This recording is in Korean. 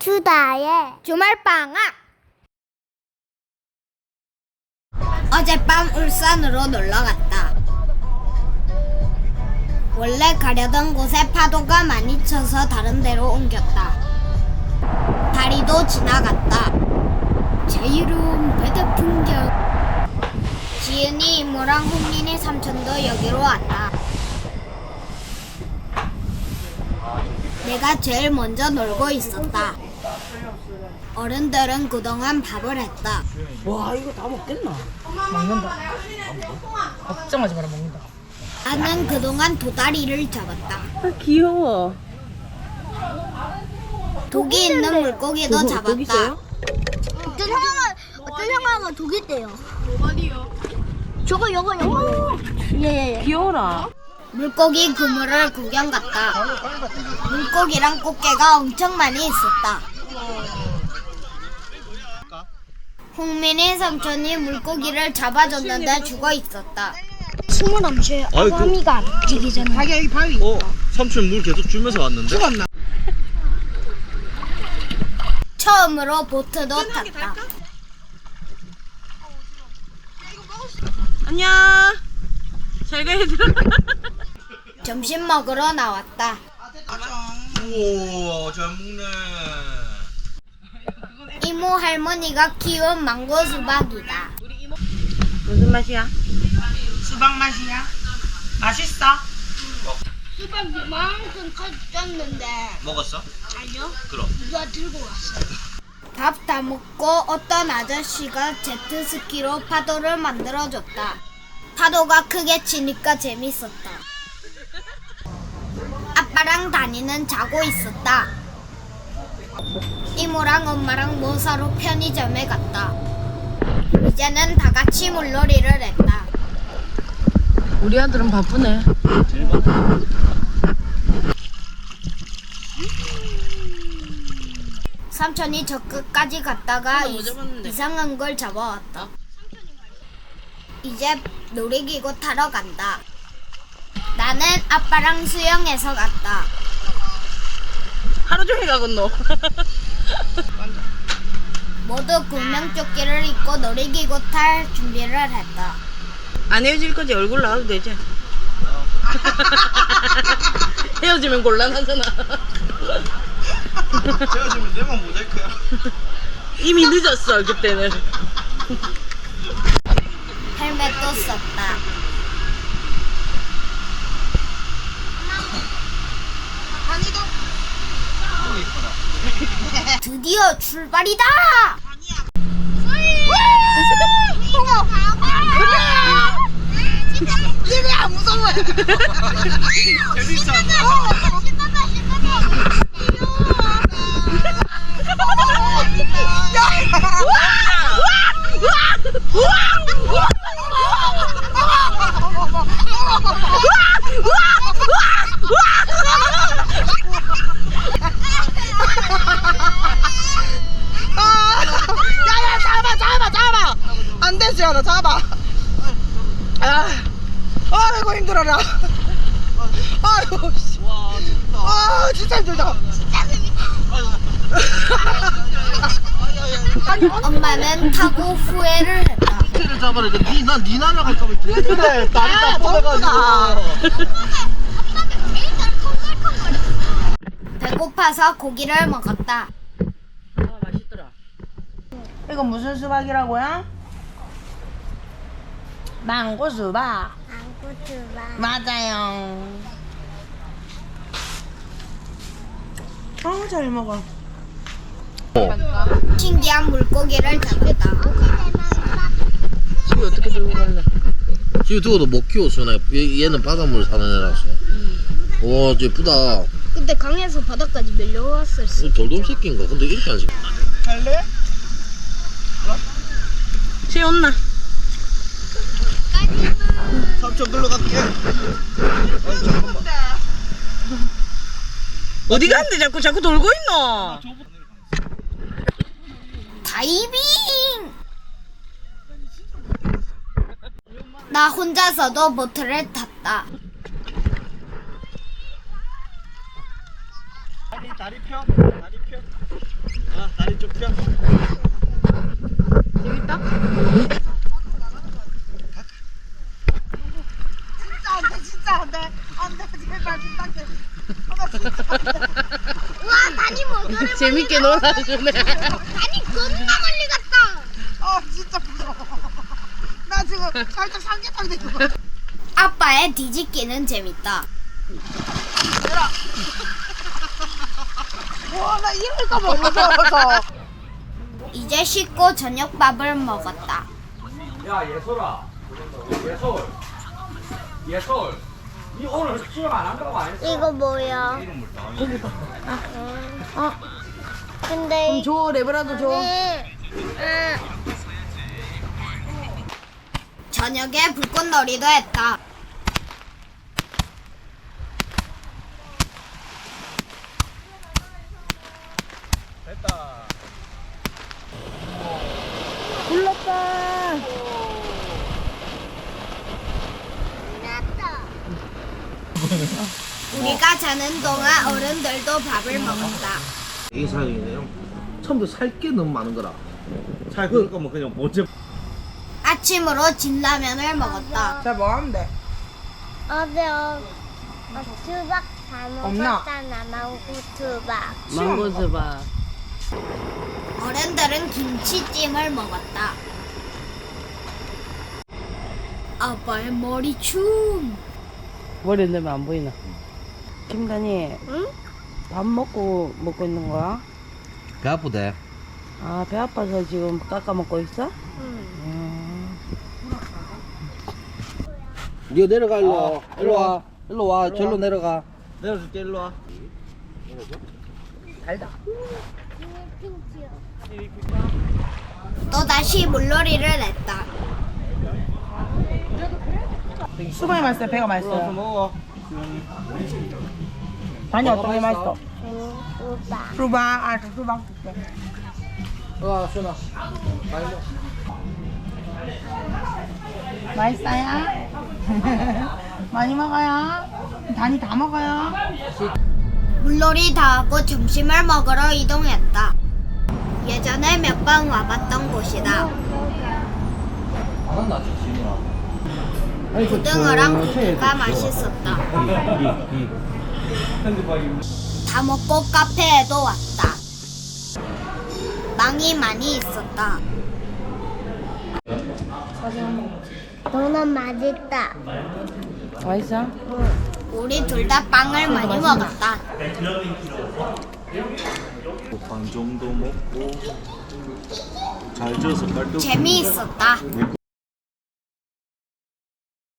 투다의 주말방학 어젯밤 울산으로 놀러 갔다. 원래 가려던 곳에 파도가 많이 쳐서 다른 데로 옮겼다. 다리도 지나갔다. 자유로운 바다 풍경. 지은이 이모랑 홍민이 삼촌도 여기로 왔다. 내가 제일 먼저 놀고 있었다. 어른들은 그동안 밥을 했다. 와 이거 다 먹겠나? 먹는다. 걱정하지 마라 먹는다. 나는 그동안 도다리를 잡았다. 아 귀여워. 독이 있는 물고기도 잡았다. 어떤 형아 어떤 형아가 독 있대요 어디요? 저거 요거 요거 예예예 귀여워라. 물고기 그물을 구경 갔다. 물고기랑 꽃게가 엄청 많이 있었다. 홍민이 삼촌이 물고기를 잡아줬는데 죽어 있었다. 식물 암시에 아이고. 아가미가 안 움직이잖아 자기 여기 바위. 어? 삼촌 물 계속 주면서 왔는데? 죽었나? 처음으로 보트도 탔다. 안녕. 잘가 얘들아. 점심 먹으러 나왔다. 우와 잘 먹네 이모 할머니가 키운 망고 수박이다. 무슨 맛이야? 수박 맛이야? 맛있어? 수박 이만큼 커졌는데 먹었어? 아니요 그럼 누가 들고 왔어요 밥 다 먹고 어떤 아저씨가 제트스키로 파도를 만들어줬다. 파도가 크게 치니까 재밌었다. 아빠랑 다니는 자고 있었다. 이모랑 엄마랑 뭐 사러 편의점에 갔다. 이제는 다 같이 물놀이를 했다. 우리 아들은 바쁘네. 삼촌이 저 끝까지 갔다가 이. 이상한 걸 잡아왔다. 이제 놀이기구 타러 간다. 나는 아빠랑 수영해서 갔다. 하루 종일 가겠노. 모두 구명조끼를 입고 놀이기구 탈 준비를 했다. 안 헤어질 거지 얼굴 나와도 되지. 헤어지면 곤란하잖아. 헤어지면 내만 모자이크야 이미 늦었어 그때는. 헬멧도 썼다. 드디어 출발이다! 안 무서워해? 야야 안 되지 않아 잡아 아 아이고 힘들어라 아이고 씨. 아 진짜 힘들다 엄마는 타고 후회를 했다. 를 잡아라 이거 니, 난니 날아갈까 봐 그래 다리 아, 딱 뻗어가지고 배고파서 고기를 먹었다. 아 맛있더라. 이거 무슨 수박이라고요? 망고 수박 안고추바. 맞아요. 어 잘 먹어. 신기한 물고기를 잡았다. 집에 어떻게 들고 갈래? 집에 두고도 못 키웠어 얘, 얘는 바닷물 사는 애라서. 와 예쁘다. 근데 강에서 바닥까지 밀려왔을 수 이거 돌돔 새끼인가? 근데 이렇게 안 새끼 갈래? 시 온나? 삼촌 글로 갈게 아니 잠깐만 어디 갔는데 자꾸 자꾸 돌고 있노? 다이빙! 나 혼자서도 보트를 탔다. 다리 다리 펴 다리 펴 진짜 안 돼, 진짜 안 돼. 안 돼, 제발 부탁해. 와 다니 뭐 그래 재밌게 놀아주네. 다니 겁나 멀리 갔다. 아, 진짜 무서워. 나 지금 살짝 삼계탕 되는 거. 아빠의 뒤집기는 재밌다. 와, 나 이럴까 봐 무서워서. 이제 씻고 저녁밥을 먹었다. 야 예솔아 예솔 예솔 니 오늘 수영 안 한다고 안 했어? 이거 뭐야? 어. 근데 줘, 레브라도 줘. 네. 응. 저녁에 불꽃놀이도 했다. 났다. 우리가 자는 동안 어른들도 밥을 먹었다. 이 사람이네요. 처음부터 살 게 너무 많은 거라. 잘 그러니까 뭐 그냥 뭐지 아침으로 진라면을 먹었다. 자, 뭐 하면 돼? 어제 어, 어, 수박 다 없나? 먹었잖아 망고 수박. 망고 수박. 어른들은 김치찜을 먹었다. 아빠의 머리춤. 머리 내면 안 보이나? 김단이. 응? 밥 먹고 먹고 있는 거야? 배 아프대. 아, 배 아파서 지금 깎아 먹고 있어? 응. 니 내려가 일로. 일로 와. 일로 와. 절로 내려가. 내려줄게 일로 와또 다시 물놀이를 했다. 수박이 맛있어요, 배가 맛있어요. 먹어 단이 어떤 게 맛있어? 수박. 수박, 아, 저 수박 줄게. 와, 순아. 맛있어요? 많이 먹어요? 단이 다 먹어요? 물놀이 다 하고 점심을 먹으러 이동했다. 예전에 몇 번 와봤던 곳이다. 지민아. 고등어랑 고기가 맛있었다. 다 먹고 카페에도 왔다. 빵이 많이 있었다. 도넛 맛있다. 맛있어? 우리 둘 다 빵을 많이 먹었다. 반 정도 먹고 잘 져서 깔끔 재미있었다.